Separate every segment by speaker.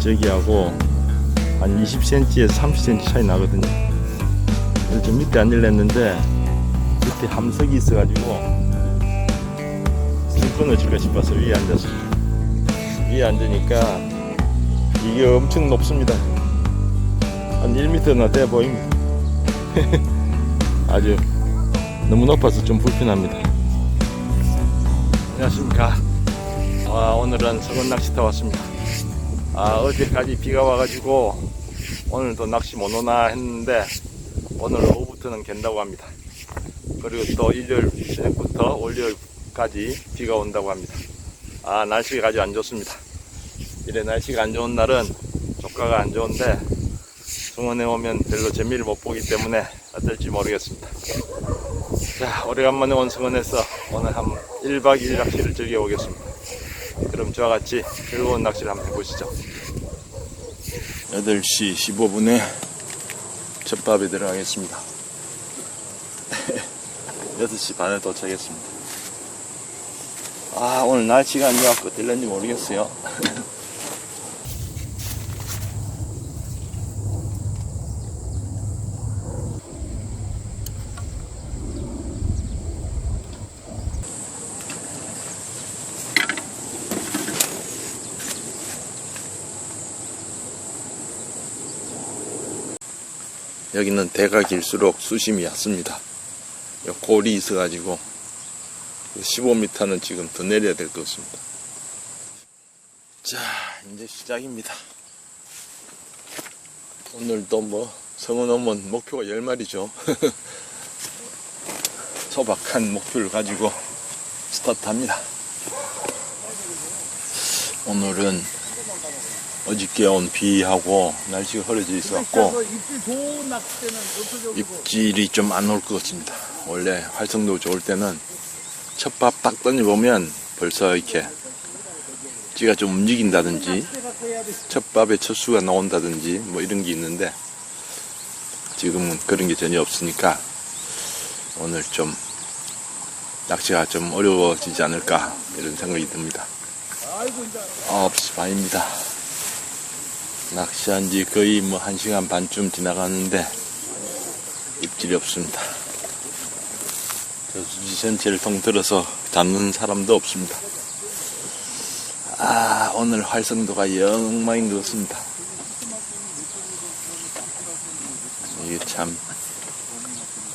Speaker 1: 저기하고 한 20cm에서 30cm 차이 나거든요. 좀 밑에 앉으려 했는데 밑에 함석이 있어가지고 길 끊어질까 싶어서 위에 앉았습니다. 위에 앉으니까 이게 엄청 높습니다. 한 1m나 돼 보입니다. 아주 너무 높아서 좀 불편합니다. 안녕하십니까. 아, 오늘은 서건 낚시터 왔습니다. 아, 어제까지 비가 와가지고 오늘도 낚시 못 오나 했는데 오늘 오후부터는 갠다고 합니다. 그리고 또 일요일 저녁부터 월요일까지 비가 온다고 합니다. 아, 날씨가 아주 안 좋습니다. 이래 날씨가 안 좋은 날은 조가가 안 좋은데 승원에 오면 별로 재미를 못 보기 때문에 어떨지 모르겠습니다. 자, 오래간만에 온 승원에서 오늘 한 1박 2일 낚시를 즐겨보겠습니다. 그럼 저와 같이 즐거운 낚시를 한번 해보시죠. 8시 15분에 첫밥에 들어가겠습니다. 6시 반에 도착했습니다. 아, 오늘 날씨가 안 좋아서 될는지 모르겠어요. 여기는 대가 길수록 수심이 얕습니다. 요 골이 있어가지고 15m는 지금 더 내려야 될 것 같습니다. 자, 이제 시작입니다. 오늘도 뭐 성은 오면 목표가 10마리죠. 소박한 목표를 가지고 스타트합니다. 오늘은 어저께 온 비하고 날씨가 흐려져 있어갖고
Speaker 2: 입질 낚싯대는 전투적으로
Speaker 1: 입질이 좀 안 올 것 같습니다. 원래 활성도 좋을 때는 첫밥 딱 던져보면 벌써 이렇게 찌가 좀 움직인다든지 첫밥에 첫 수가 나온다든지 뭐 이런 게 있는데 지금은 그런 게 전혀 없으니까 오늘 좀 낚시가 좀 어려워지지 않을까 이런 생각이 듭니다.
Speaker 2: 아이고 이제
Speaker 1: 9시 반입니다. 낚시한 지 거의 뭐 1시간 반쯤 지나갔는데 입질이 없습니다. 저 수지 전체를 통틀어서 잡는 사람도 없습니다. 아, 오늘 활성도가 영망인 것 같습니다. 이게 참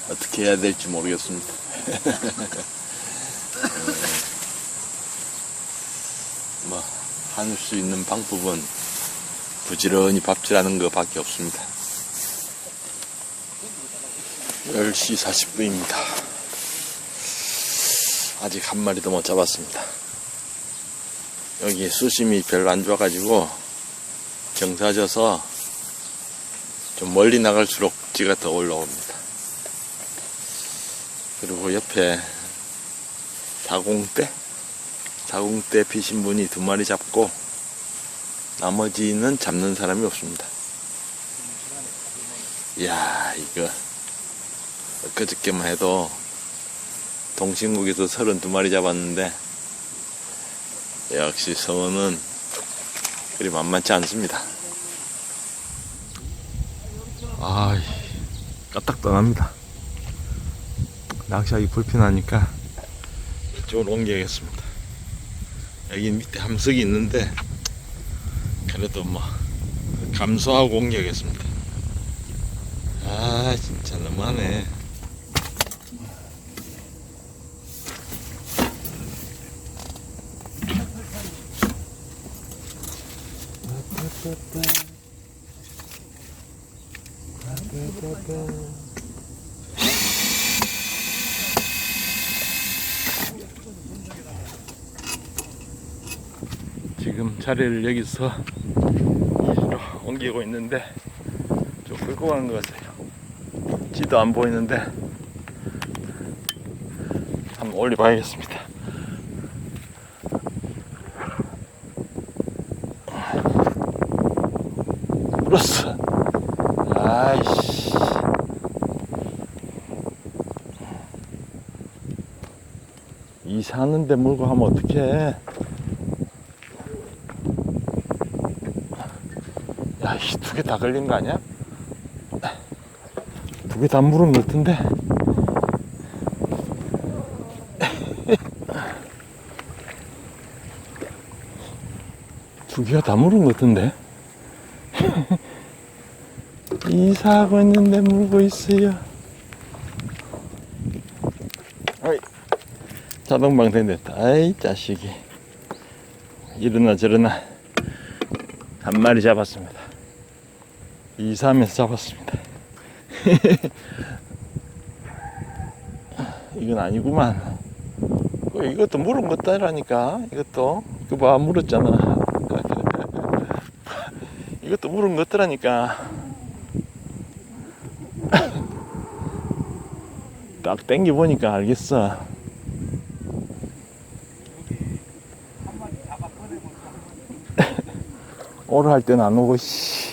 Speaker 1: 어떻게 해야 될지 모르겠습니다. 뭐, 할 수 있는 방법은 부지런히 밥질하는 것밖에 없습니다. 10시 40분입니다. 아직 한 마리도 못 잡았습니다. 여기 수심이 별로 안 좋아가지고 경사져서 좀 멀리 나갈수록 찌가 더 올라옵니다. 그리고 옆에 자공대? 자공대 피신 분이 두 마리 잡고 나머지는 잡는 사람이 없습니다. 이야, 이거, 엊그저께만 해도 동신국에서 32마리 잡았는데, 역시 성어는 그리 만만치 않습니다. 아, 까딱떠납니다. 낚시하기 불편하니까 이쪽으로 옮겨야겠습니다. 여기 밑에 함석이 있는데, 그래도 뭐 감소하고 옮겨야겠습니다. 아 진짜 너무하네. 지금 자리를 여기서 이리로 옮기고 있는데 좀 끌고 가는 것 같아요. 지도 안 보이는데 한번 올려봐야겠습니다. 물었어. 아이씨. 이 사는데 물고 하면 어떡해. 야, 이 두 개 다 걸린 거 아니야? 두 개 다 물은 것 같은데? 두 개가 다 물은 것 같은데? 이사하고 있는데 물고 있어요. 어이, 자동방 된댔다. 아이, 자식이. 이러나 저러나 한 마리 잡았습니다. 이사하면서 잡았습니다. 이건 아니구만. 어, 이것도 물은 것다라니까. 이것도. 이거 봐, 물었잖아. 이것도 물은 것더라니까. 딱 땡겨 보니까 알겠어. 오래 할 때는 안 오고 씨.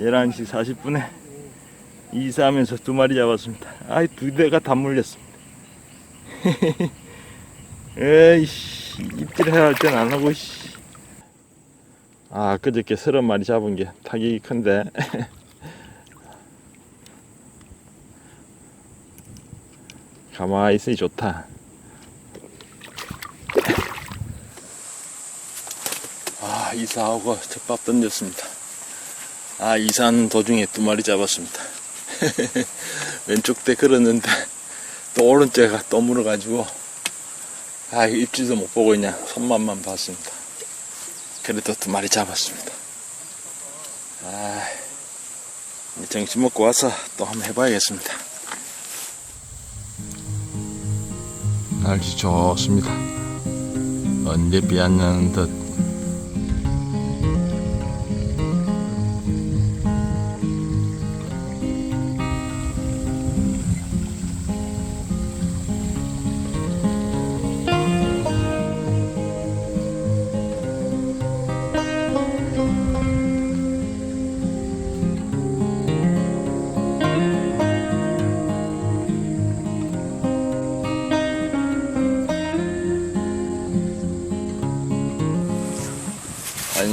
Speaker 1: 11시 40분에 이사하면서 두 마리 잡았습니다. 아이, 두 대가 다 물렸습니다. 에이씨, 입질 해야 할 땐 안 하고, 씨. 아, 그저께 서른 마리 잡은 게 타격이 큰데. 가만히 있으니 좋다. 아, 이사하고 첫밥 던졌습니다. 아, 이사하는 도중에 두 마리 잡았습니다. 왼쪽 대 걸었는데, 또 오른쪽에가 또 물어가지고, 아, 입질도 못 보고 그냥 손맛만 봤습니다. 그래도 두 마리 잡았습니다. 아, 정신 먹고 와서 또 한번 해봐야겠습니다. 날씨 좋습니다. 언제 비 안 나는 듯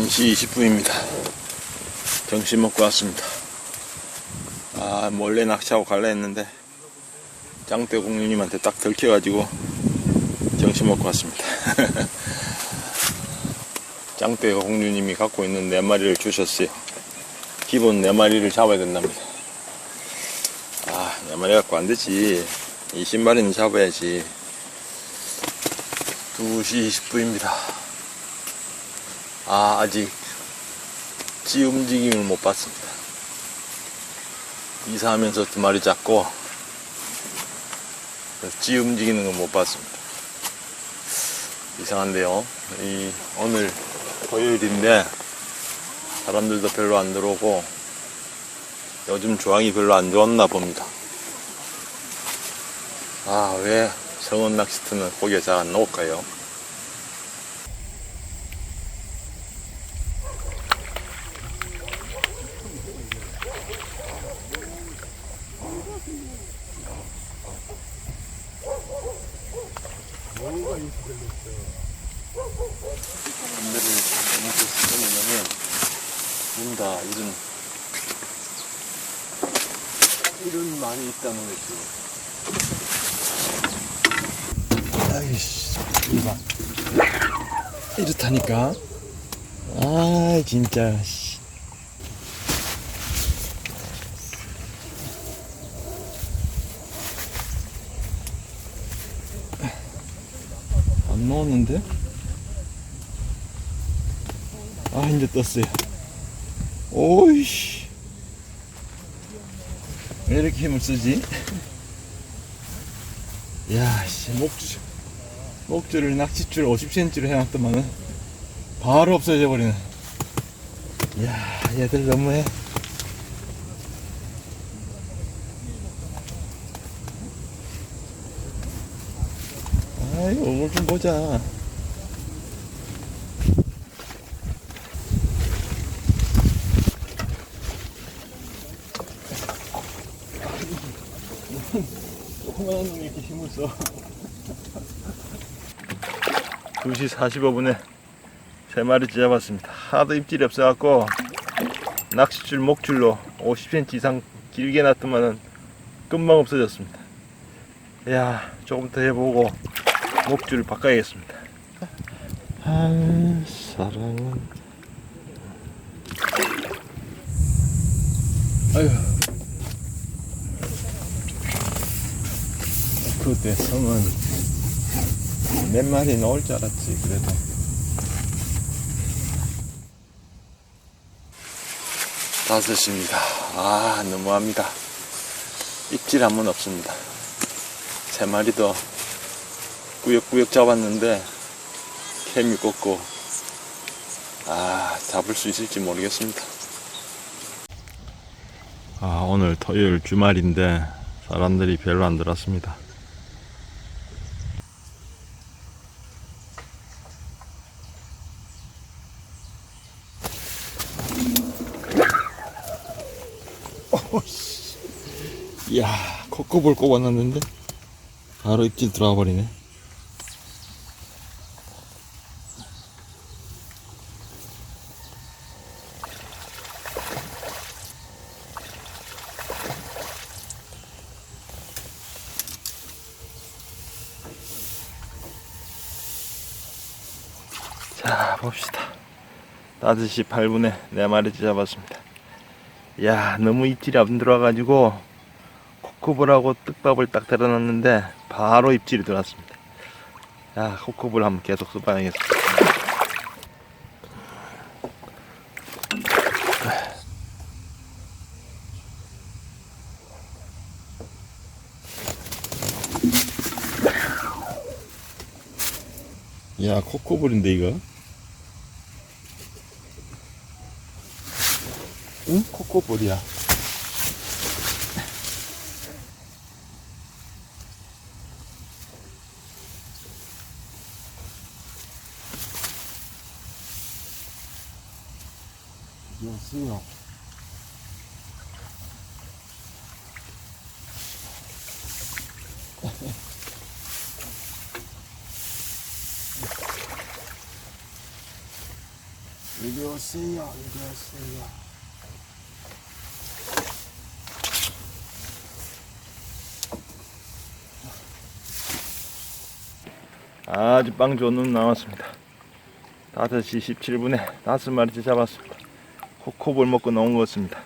Speaker 1: 한시 20분입니다. 점심 먹고 왔습니다. 아, 몰래 낚시하고 갈라 했는데, 짱대 공유님한테 딱 들켜가지고, 점심 먹고 왔습니다. 짱대 공유님이 갖고 있는 네 마리를 주셨어요. 기본 네 마리를 잡아야 된답니다. 아, 네 마리 갖고 안 되지. 20마리는 잡아야지. 2시 20분입니다. 아, 아직 찌 움직임을 못 봤습니다. 이사하면서 두 마리 잡고 찌 움직이는 건 못 봤습니다. 이상한데요. 이 오늘 토요일인데 사람들도 별로 안 들어오고 요즘 조항이 별로 안 좋았나 봅니다. 아, 왜 성원 낚시터는 고기가 잘안 나올까요? 담배를 잘못해서 끊으면은 문다 이런 이런 많이 있다는 거지. 아이씨, 이봐. 이렇다니까. 아, 진짜. 씨. 안 나오는데? 아, 이제 떴어요. 오이씨. 왜 이렇게 힘을 쓰지? 야, 씨, 목줄, 목줄을 낚싯줄 50cm로 해놨더만은 바로 없어져 버리네. 야 얘들 너무해. 아이 오물 좀 보자. 조그만한 놈이 이렇게 힘을 써. 2시 45분에 세 마리 잡았습니다. 하도 입질이 없어갖고 낚싯줄 목줄로 50cm 이상 길게 놨더만은 금방 없어졌습니다. 야 조금 더 해보고 목줄을 바꿔야겠습니다. 한 사랑은 아유 그때 성은 몇 마리 나올 줄 알았지 그래도 다섯입니다. 아 너무합니다. 입질 한 번 없습니다. 세 마리도 꾸역꾸역 잡았는데 캠이 꽂고 아 잡을 수 있을지 모르겠습니다. 아 오늘 토요일 주말인데 사람들이 별로 안 들었습니다 이야 콧꼽을 꼽아놨는데? 바로 입질 들어와 버리네. 자 봅시다. 5시 8분에 네 마리 잡았습니다. 야 너무 입질이 안 들어와가지고 코코볼하고 떡밥을 딱 때려놨는데 바로 입질이 들어왔습니다. 야 코코볼 한번 계속 써봐야겠어. 야 코코볼인데 이거? 응? 코코볼이야 여수요. 이리 오세요. 아주 빵 좋은 놈 나왔습니다. 5시 17분에 다섯 마리째 잡았습니다. 코코볼 먹고 나온 것 같습니다.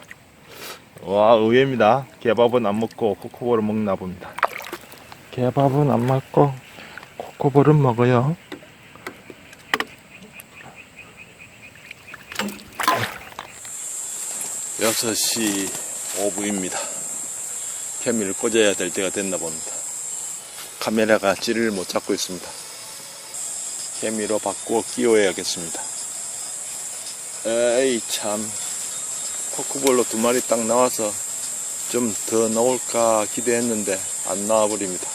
Speaker 1: 와, 의외입니다. 개밥은 안 먹고 코코볼을 먹나 봅니다. 개밥은 안 먹고 코코볼은 먹어요. 여섯 시 5분입니다. 캠을 꽂아야 될 때가 됐나 봅니다. 카메라가 찌를 못 잡고 있습니다. 케미로 바꾸어 끼워야겠습니다. 에이 참 코크볼로 두 마리 딱 나와서 좀 더 나올까 기대했는데 안 나와버립니다.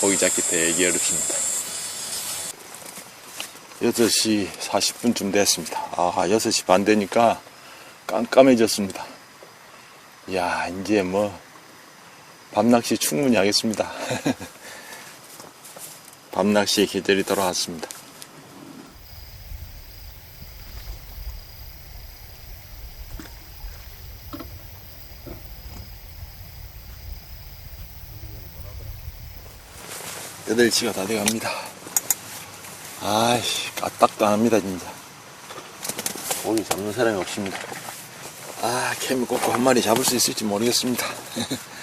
Speaker 1: 고기 잡기 되게 어렵습니다. 6시 40분쯤 됐습니다. 아 6시 반 되니까 깜깜해졌습니다. 야 이제 뭐 밤낚시 충분히 하겠습니다. 밤낚시의 계절이 돌아왔습니다. 여덟 시가 다 돼갑니다. 아이씨, 까딱도 안 합니다, 진짜. 고기 잡는 사람이 없습니다. 아, 캠을 꽂고 한 마리 잡을 수 있을지 모르겠습니다.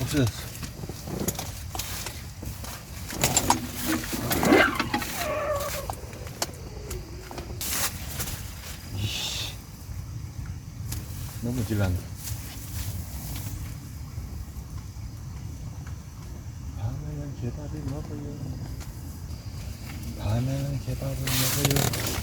Speaker 1: 없어졌어. 이씨. 너무 질란다. 밤에는 개밥을 먹어요. 밤에는 개밥을 먹어요.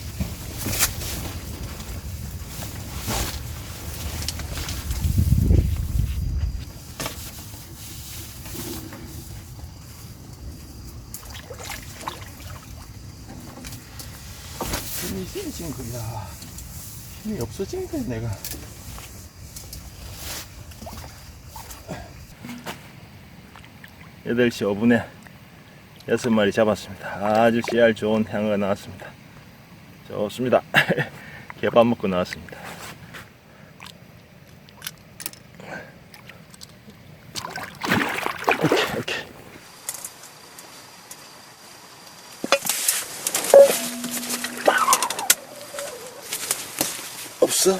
Speaker 1: 피곤해진 거야. 힘이 없어진 거야, 내가. 여덟 시 5분에 여섯 마리 잡았습니다. 아주 씨알 좋은 향어가 나왔습니다. 좋습니다. 개밥 먹고 나왔습니다. 없어?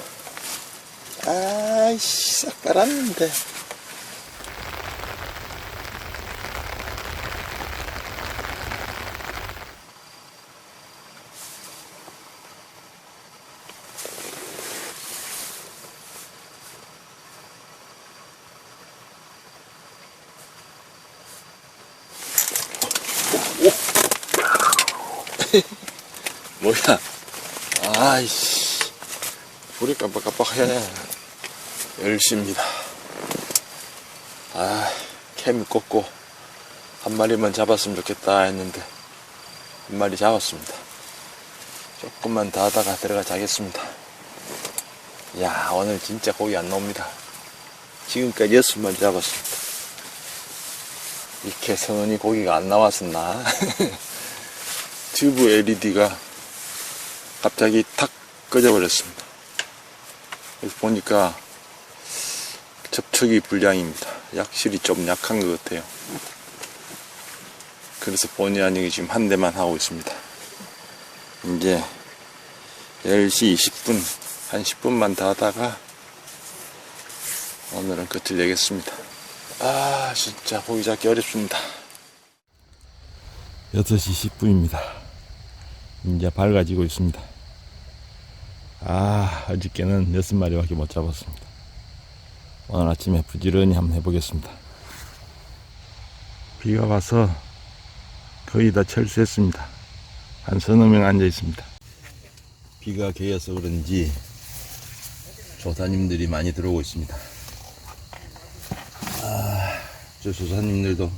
Speaker 1: 아이씨, 싹 빨았는데. 뭐야? 아이씨. 불이 깜빡깜빡해. 10시입니다. 아, 캠 꽂고 한 마리만 잡았으면 좋겠다 했는데 한 마리 잡았습니다. 조금만 더 하다가 들어가 자겠습니다. 야, 오늘 진짜 고기 안 나옵니다. 지금까지 여섯 마리 잡았습니다. 이렇게 선원이 고기가 안 나왔었나? 튜브 LED가 갑자기 탁 꺼져버렸습니다. 여기 보니까 접촉이 불량입니다. 약실이 좀 약한 것 같아요. 그래서 본의 아니게 지금 한 대만 하고 있습니다. 이제 10시 20분, 한 10분만 더 하다가 오늘은 끝을 내겠습니다. 아, 진짜 고기 잡기 어렵습니다. 6시 10분입니다. 이제 밝아지고 있습니다. 아, 어저께는 여섯 마리밖에 못 잡았습니다. 오늘 아침에 부지런히 한번 해보겠습니다. 비가 와서 거의 다 철수했습니다. 한 서너 명 앉아 있습니다. 비가 개어서 그런지 조사님들이 많이 들어오고 있습니다. 아, 저 조사님들도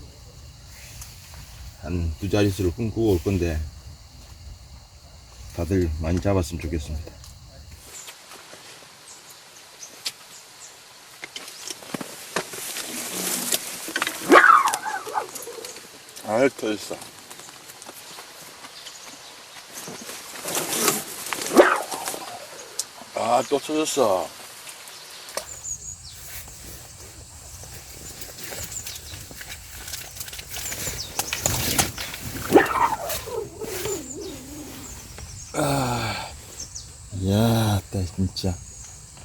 Speaker 1: 한 두 자릿수를 꿈꾸고 올 건데 다들 많이 잡았으면 좋겠습니다. 알 터졌어. 아, 또 터졌어. 아, 야, 나 진짜.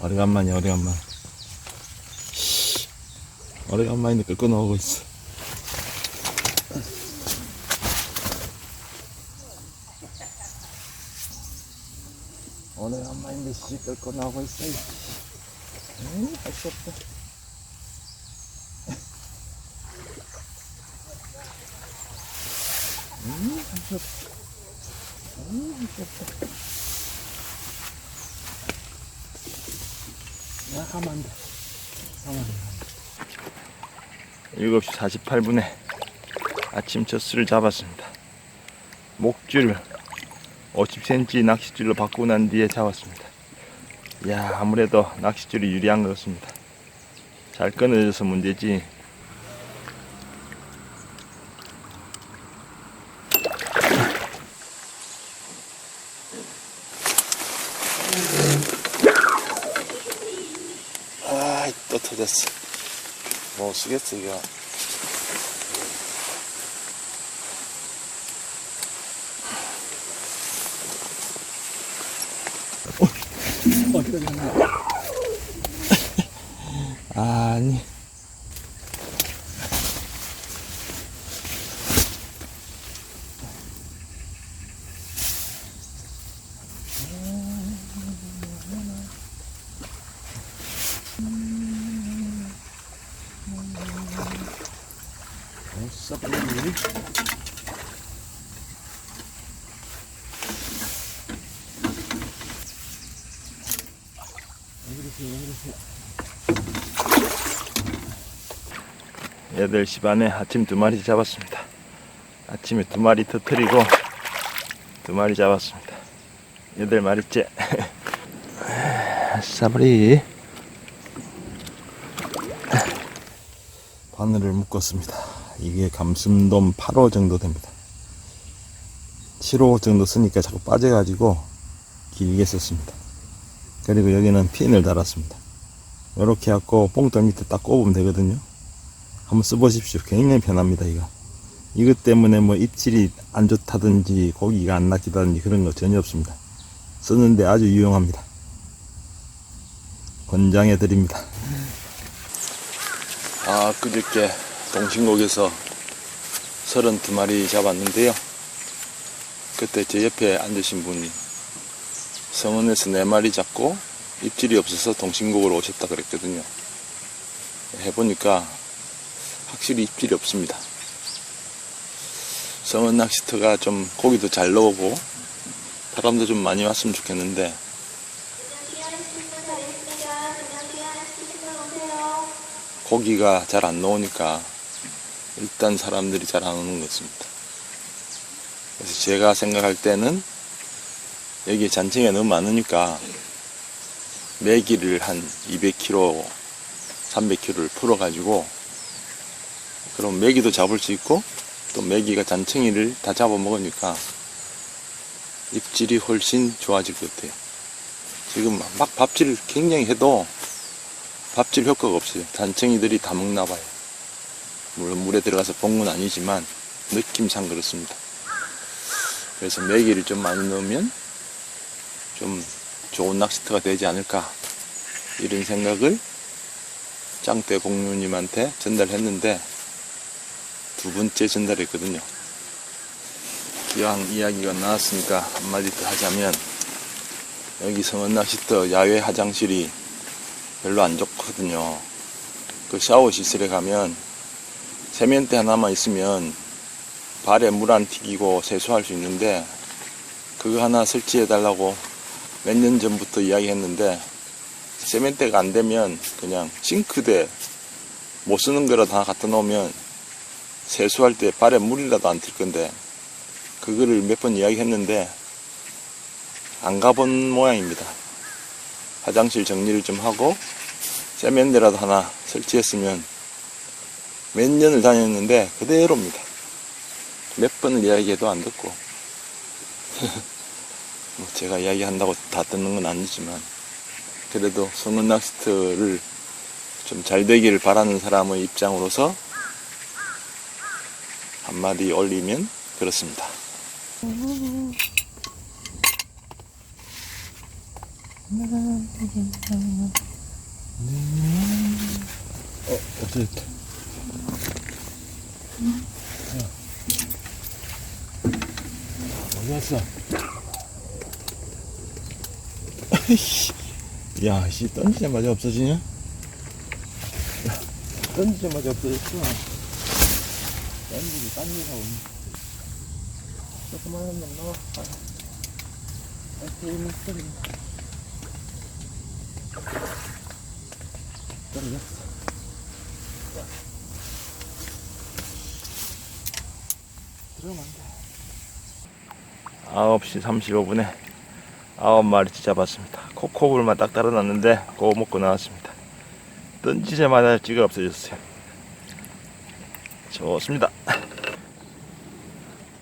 Speaker 1: 오래간만이야, 오래간만. 씨, 오래간만인데 끌고 나오고 있어. 오래간만인데 씨 끌고 나오고 있어. 응, 할수 없다. 응, 할수 없다. 응, 할수 없다. 야, 가만 안 돼. 가만 안 돼. 7시 48분에 아침 첫 수를 잡았습니다. 목줄을 50cm 낚싯줄로 바꾸고 난 뒤에 잡았습니다. 야 아무래도 낚싯줄이 유리한 것 같습니다. 잘 끊어져서 문제지. 아또 터졌어. 못 쓰겠어 이거.
Speaker 2: 갔나?
Speaker 1: 아니. 8시 반에 아침 두 마리 잡았습니다. 아침에 두 마리 터트리고 두 마리 잡았습니다. 여덟 마리째. 싸버리. 바늘을 묶었습니다. 이게 감슴돔 8호 정도 됩니다. 7호 정도 쓰니까 자꾸 빠져가지고 길게 썼습니다. 그리고 여기는 핀을 달았습니다. 이렇게 해갖고 뽕돌 밑에 딱 꼽으면 되거든요. 한번 써보십시오. 굉장히 편합니다, 이거. 이것 때문에 뭐 입질이 안 좋다든지 고기가 안 낚이다든지 그런 거 전혀 없습니다. 쓰는데 아주 유용합니다. 권장해 드립니다. 아, 그저께 동신곡에서 32마리 잡았는데요. 그때 제 옆에 앉으신 분이 성원에서 4마리 잡고 입질이 없어서 동신곡으로 오셨다 그랬거든요. 해보니까 확실히 입질이 없습니다. 성원 낚시터가 좀 고기도 잘 나오고 사람도 좀 많이 왔으면 좋겠는데 고기가 잘 안 나오니까 일단 사람들이 잘 안 오는 것 같습니다. 그래서 제가 생각할 때는 여기 잔챙이가 너무 많으니까 메기를 한 200kg, 300kg를 풀어가지고 그럼 메기도 잡을 수 있고 또 메기가 잔챙이를 다 잡아먹으니까 입질이 훨씬 좋아질 것 같아요. 지금 막 밥질을 굉장히 해도 밥질 효과가 없어요. 잔챙이들이 다 먹나 봐요. 물론 물에 들어가서 본 건 아니지만 느낌상 그렇습니다. 그래서 메기를 좀 많이 넣으면 좀 좋은 낚시터가 되지 않을까 이런 생각을 짱대 공유님한테 전달했는데 두 번째 전달했거든요. 기왕 이야기가 나왔으니까 한마디 더 하자면 여기 성원 낚시터 야외 화장실이 별로 안 좋거든요. 그 샤워 시설에 가면 세면대 하나만 있으면 발에 물 안 튀기고 세수할 수 있는데 그거 하나 설치해 달라고 몇 년 전부터 이야기했는데 세면대가 안 되면 그냥 싱크대 못 쓰는 거라도 하나 갖다 놓으면 세수할 때 발에 물이라도 안 튈 건데 그거를 몇 번 이야기했는데 안 가본 모양입니다. 화장실 정리를 좀 하고 세면대라도 하나 설치했으면 몇 년을 다녔는데 그대로입니다. 몇 번을 이야기해도 안 듣고 뭐 제가 이야기한다고 다 듣는 건 아니지만 그래도 소문 낚시터를 좀 잘 되기를 바라는 사람의 입장으로서 한마디 올리면 그렇습니다. 어, 어쨌든. 어디 갔어? 야, 씨, 던지자마자 없어지냐? 야, 던지자마자 없어졌어. 던지기 딴 데가 오네. 조그만 한놈 나와. 아, 재밌어. 떨어졌어. 들어가면 안 돼. 9시 35분에 9마리째 잡았습니다. 코코볼만 딱 달아놨는데 그거 먹고 나왔습니다. 던지자마자 찌가 없어졌어요. 좋습니다.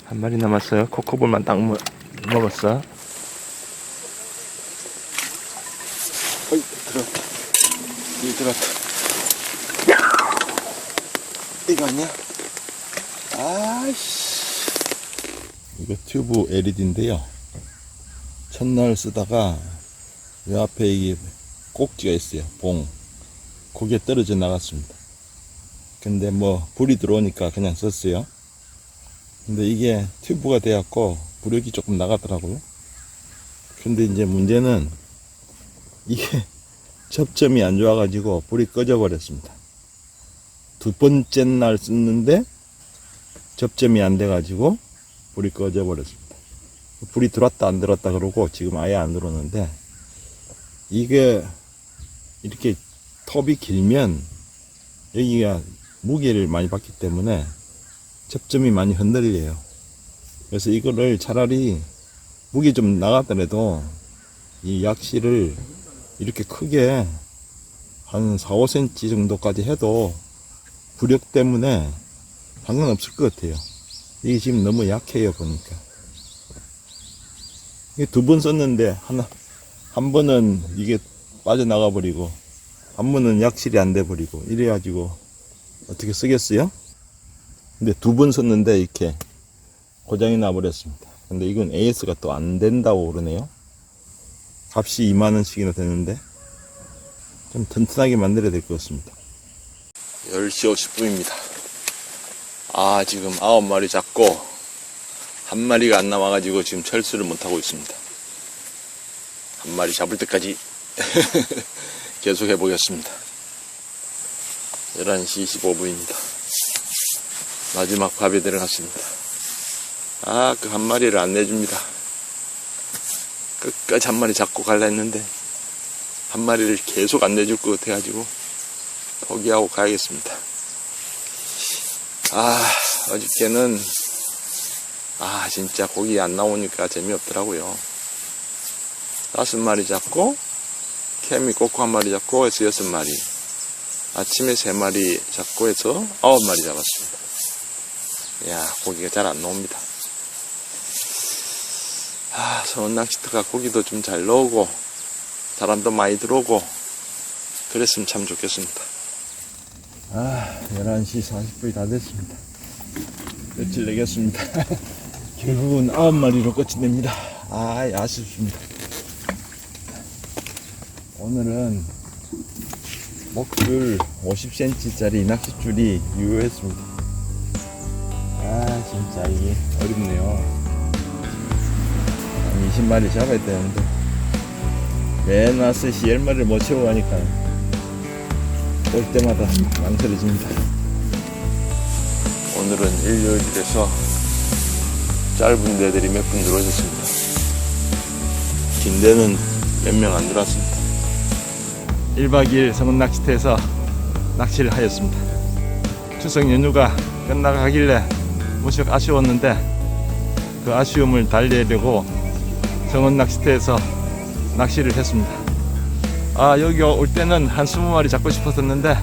Speaker 1: 한 마리 남았어요. 코코볼만 딱 먹, 먹었어. 어이, 들어갔다. 이 들어갔다. 이거 아니야? 아이씨. 이거 튜브 LED인데요. 첫날 쓰다가 요 앞에 이게 꼭지가 있어요. 봉. 거기에 떨어져 나갔습니다. 근데 뭐 불이 들어오니까 그냥 썼어요. 근데 이게 튜브가 돼갖고 부력이 조금 나가더라고요. 근데 이제 문제는 이게 접점이 안 좋아 가지고 불이 꺼져 버렸습니다. 두 번째 날 썼는데 접점이 안 돼 가지고 불이 꺼져 버렸습니다. 불이 들어왔다 안 들어왔다 그러고 지금 아예 안 들어오는데 이게 이렇게 톱이 길면 여기가 무게를 많이 받기 때문에 접점이 많이 흔들려요. 그래서 이거를 차라리 무게 좀 나갔더라도 이 약실을 이렇게 크게 한 4, 5cm 정도까지 해도 부력 때문에 상관없을 것 같아요. 이게 지금 너무 약해요, 보니까. 이게 두 번 썼는데, 하나, 한 번은 이게 빠져나가 버리고, 한 번은 약실이 안 돼 버리고, 이래가지고, 어떻게 쓰겠어요? 근데 두 번 썼는데, 이렇게 고장이 나버렸습니다. 근데 이건 AS가 또 안 된다고 그러네요. 값이 2만원씩이나 되는데, 좀 튼튼하게 만들어야 될 것 같습니다. 10시 50분입니다. 아, 지금 아홉 마리 잡고, 한 마리가 안 남아가지고 지금 철수를 못하고 있습니다. 한 마리 잡을 때까지 계속 해보겠습니다. 11시 25분입니다. 마지막 밥에 들어갔습니다. 아, 그 한 마리를 안 내줍니다. 끝까지 한 마리 잡고 갈라 했는데, 한 마리를 계속 안 내줄 것 같아가지고, 포기하고 가야겠습니다. 아, 어저께는, 아, 진짜 고기 안 나오니까 재미없더라고요. 다섯 마리 잡고, 케미 꼬코 한 마리 잡고 해서 여섯 마리. 아침에 세 마리 잡고 해서 아홉 마리 잡았습니다. 야, 고기가 잘 안 나옵니다. 아, 서원 낚시터가 고기도 좀 잘 나오고, 사람도 많이 들어오고, 그랬으면 참 좋겠습니다. 아, 11시 40분이 다 됐습니다. 끝을 내겠습니다. 결국은 아홉 마리로 끝이 냅니다. 아, 아쉽습니다. 오늘은 목줄 50cm짜리 낚싯줄이 유효했습니다. 아, 진짜 이게 어렵네요. 한 20마리 잡아야 되는데, 맨시 10마리를 못 채우고 가니까 올 때마다 망설여집니다. 오늘은 일요일이라서 짧은 데들이 몇 분 들어오셨습니다. 긴 데는 몇 명 안 들어왔습니다. 1박 2일 성은 낚시터에서 낚시를 하였습니다. 추석 연휴가 끝나가길래 무척 아쉬웠는데 그 아쉬움을 달래려고 성은 낚시터에서 낚시를 했습니다. 아 여기 올 때는 한 20마리 잡고 싶었었는데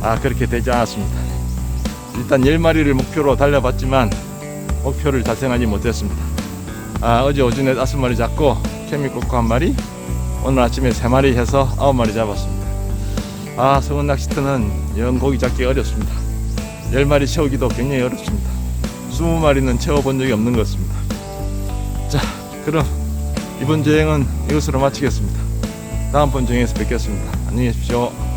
Speaker 1: 아 그렇게 되지 않았습니다. 일단 10마리를 목표로 달려봤지만 목표를 달성하지 못했습니다. 아 어제 오전에 5마리 잡고 케미코코 한 마리 오늘 아침에 3마리 해서 9마리 잡았습니다. 아 성은 낚시터는 영 고기 잡기 어렵습니다. 10마리 채우기도 굉장히 어렵습니다. 20마리는 채워본 적이 없는 것 같습니다. 자 그럼 이번 여행은 이것으로 마치겠습니다. 다음번 여행에서 뵙겠습니다. 안녕히 계십시오.